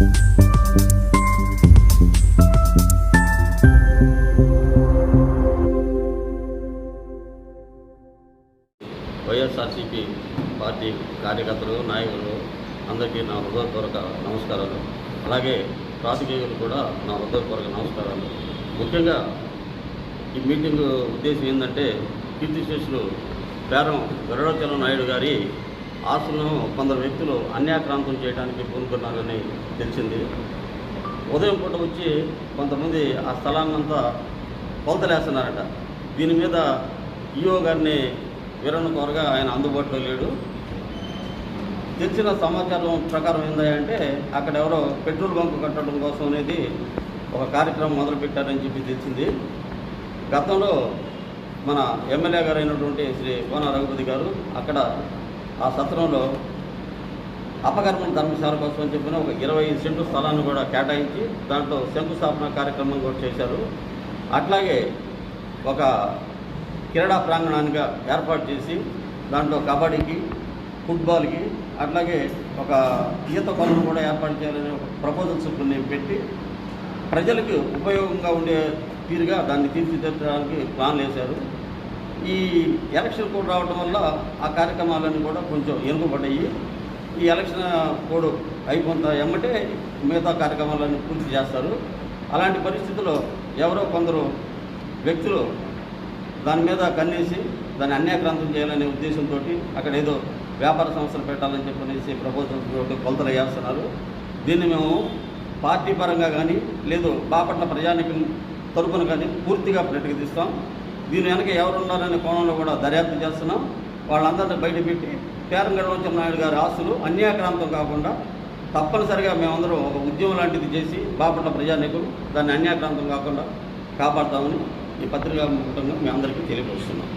YSRCP party కార్యకర్తలు నాయకులు అందరికీ నా హృదయపూర్వక నమస్కారాలు. అలాగే రాజకీయులు కూడా నా హృదయపూర్వక నమస్కారాలు. ముఖ్యంగా ఈ మీటింగ్ ఉద్దేశం ఏంటంటే కీర్తిశేషులు పేరం గరుడాచలం నాయుడు గారి ఆస్తులను కొందరు వ్యక్తులు అన్యాక్రాంతం చేయడానికి పూనుకున్నారని తెలిసింది. ఉదయం పూట వచ్చి కొంతమంది ఆ స్థలాన్నంతా కొలతలేస్తున్నారట దీని మీద ఈఓ గారిని వివరణ కోరగా ఆయన అందుబాటులో లేడు. తెలిసిన సమాచారం ప్రకారం ఏంటంటే అక్కడ ఎవరో పెట్రోల్ బంక్ కట్టడం కోసం అనేది ఒక కార్యక్రమం మొదలుపెట్టారని చెప్పి తెలిసింది. గతంలో మన ఎమ్మెల్యే గారు అయినటువంటి శ్రీ కోన రఘుపతి గారు అక్కడ ఆ సత్రంలో అపకర్మం ధర్మశాల కోసం చెప్పిన ఒక ఇరవై సెంటు స్థలాన్ని కూడా కేటాయించి దాంట్లో శంకుస్థాపన కార్యక్రమం కూడా చేశారు. అట్లాగే ఒక క్రీడా ప్రాంగణానిగా ఏర్పాటు చేసి దాంట్లో కబడ్డీకి ఫుట్బాల్కి అట్లాగే ఒక ఈత కొలను కూడా ఏర్పాటు చేయాలని ఒక ప్రపోజల్స్ కొన్ని పెట్టి ప్రజలకు ఉపయోగంగా ఉండే తీరుగా దాన్ని తీర్చిదిద్దడానికి ప్లాన్లు వేశారు. ఈ ఎలక్షన్ కోడ్ రావడం వల్ల ఆ కార్యక్రమాలన్నీ కూడా కొంచెం ఎనుకబడ్డాయి ఈ ఎలక్షన్ కోడ్ అయిపోతా ఎమ్మటే మిగతా కార్యక్రమాలన్నీ పూర్తి చేస్తారు. అలాంటి పరిస్థితుల్లో ఎవరో కొందరు వ్యక్తులు దాని మీద కన్నేసి దాన్ని అన్యాక్రాంతం చేయాలనే ఉద్దేశంతో అక్కడ ఏదో వ్యాపార సంస్థలు పెట్టాలని చెప్పనేసి ప్రపోజల్ కొలతలు వేస్తున్నారు. దీన్ని మేము పార్టీ పరంగా కానీ లేదు బాపట్ల ప్రజానికం తరపున కానీ పూర్తిగా ప్రతిఘటిస్తాం దీని వెనక ఎవరున్నారనే కోణంలో కూడా దర్యాప్తు చేస్తున్నాం. వాళ్ళందరినీ బయటపెట్టి పేరంగడలోచన నాయుడు గారి ఆస్తులు అన్యాక్రాంతం కాకుండా తప్పనిసరిగా మేమందరం ఒక ఉద్యమం లాంటిది చేసి బాపట్ల ప్రజానికులు దాన్ని అన్యాక్రాంతం కాకుండా కాపాడతామని ఈ పత్రికా ముఖ్యంగా మేమందరికీ అందరికీ తెలియపరుస్తున్నాం.